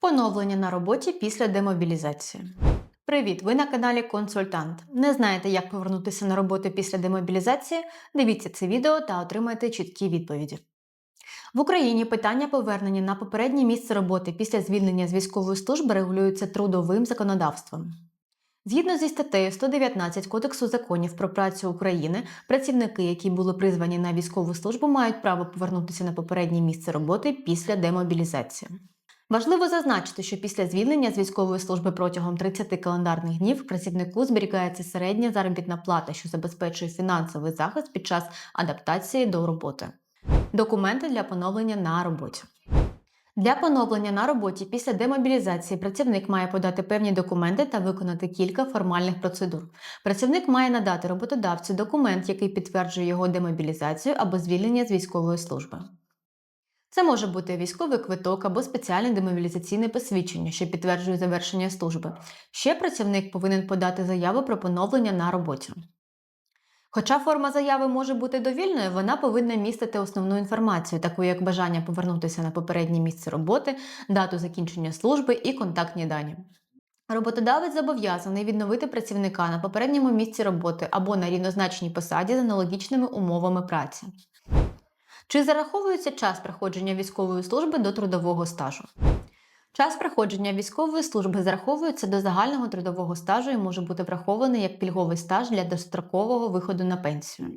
Поновлення на роботі після демобілізації. Привіт! Ви на каналі Консультант. Не знаєте, як повернутися на роботу після демобілізації? Дивіться це відео та отримайте чіткі відповіді. В Україні питання повернення на попереднє місце роботи після звільнення з військової служби регулюється трудовим законодавством. Згідно зі статтею 119 Кодексу законів про працю України, працівники, які були призвані на військову службу, мають право повернутися на попереднє місце роботи після демобілізації. Важливо зазначити, що після звільнення з військової служби протягом 30 календарних днів працівнику зберігається середня заробітна плата, що забезпечує фінансовий захист під час адаптації до роботи. Документи для поновлення на роботі. Для поновлення на роботі після демобілізації працівник має подати певні документи та виконати кілька формальних процедур. Працівник має надати роботодавцю документ, який підтверджує його демобілізацію або звільнення з військової служби. Це може бути військовий квиток або спеціальне демобілізаційне посвідчення, що підтверджує завершення служби. Ще працівник повинен подати заяву про поновлення на роботі. Хоча форма заяви може бути довільною, вона повинна містити основну інформацію, таку як бажання повернутися на попереднє місце роботи, дату закінчення служби і контактні дані. Роботодавець зобов'язаний відновити працівника на попередньому місці роботи або на рівнозначній посаді з аналогічними умовами праці. Чи зараховується час проходження військової служби до трудового стажу? Час проходження військової служби зараховується до загального трудового стажу і може бути врахований як пільговий стаж для дострокового виходу на пенсію.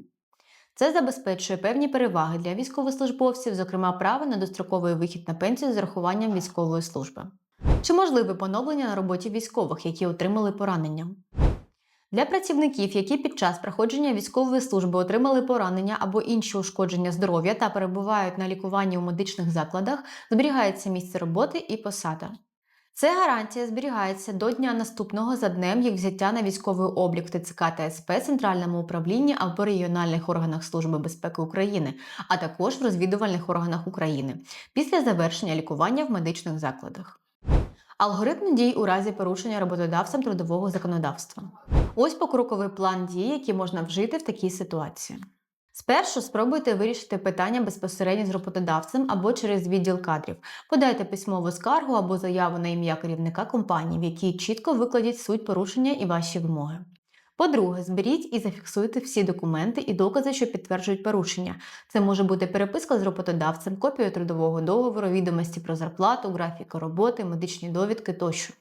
Це забезпечує певні переваги для військовослужбовців, зокрема право на достроковий вихід на пенсію з урахуванням військової служби. Чи можливе поновлення на роботі військових, які отримали поранення? Для працівників, які під час проходження військової служби отримали поранення або інші ушкодження здоров'я та перебувають на лікуванні у медичних закладах, зберігається місце роботи і посада. Це гарантія зберігається до дня наступного за днем їх взяття на військовий облік в ТЦК та СП, Центральному управлінні або регіональних органах Служби безпеки України, а також в розвідувальних органах України після завершення лікування в медичних закладах. Алгоритм дій у разі порушення роботодавцем трудового законодавства. Ось покроковий план дій, які можна вжити в такій ситуації. Спершу спробуйте вирішити питання безпосередньо з роботодавцем або через відділ кадрів. Подайте письмову скаргу або заяву на ім'я керівника компанії, в якій чітко викладіть суть порушення і ваші вимоги. По-друге, зберіть і зафіксуйте всі документи і докази, що підтверджують порушення. Це може бути переписка з роботодавцем, копія трудового договору, відомості про зарплату, графіка роботи, медичні довідки тощо.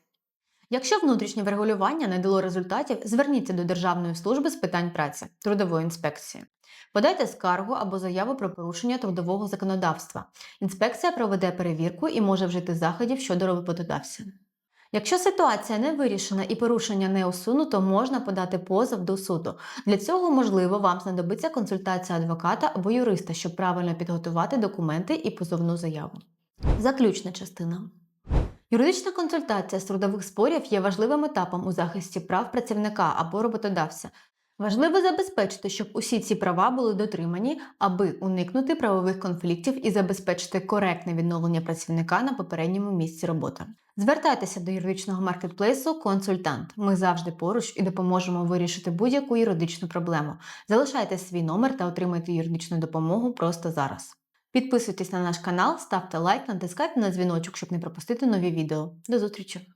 Якщо внутрішнє врегулювання не дало результатів, зверніться до Державної служби з питань праці, трудової інспекції. Подайте скаргу або заяву про порушення трудового законодавства. Інспекція проведе перевірку і може вжити заходів щодо роботодавця. Якщо ситуація не вирішена і порушення не усунуто, можна подати позов до суду. Для цього, можливо, вам знадобиться консультація адвоката або юриста, щоб правильно підготувати документи і позовну заяву. Заключна частина. Юридична консультація з трудових спорів є важливим етапом у захисті прав працівника або роботодавця. Важливо забезпечити, щоб усі ці права були дотримані, аби уникнути правових конфліктів і забезпечити коректне відновлення працівника на попередньому місці роботи. Звертайтеся до юридичного маркетплейсу Консультант. Ми завжди поруч і допоможемо вирішити будь-яку юридичну проблему. Залишайте свій номер та отримайте юридичну допомогу просто зараз. Підписуйтесь на наш канал, ставте лайк, натискайте на дзвіночок, щоб не пропустити нові відео. До зустрічі!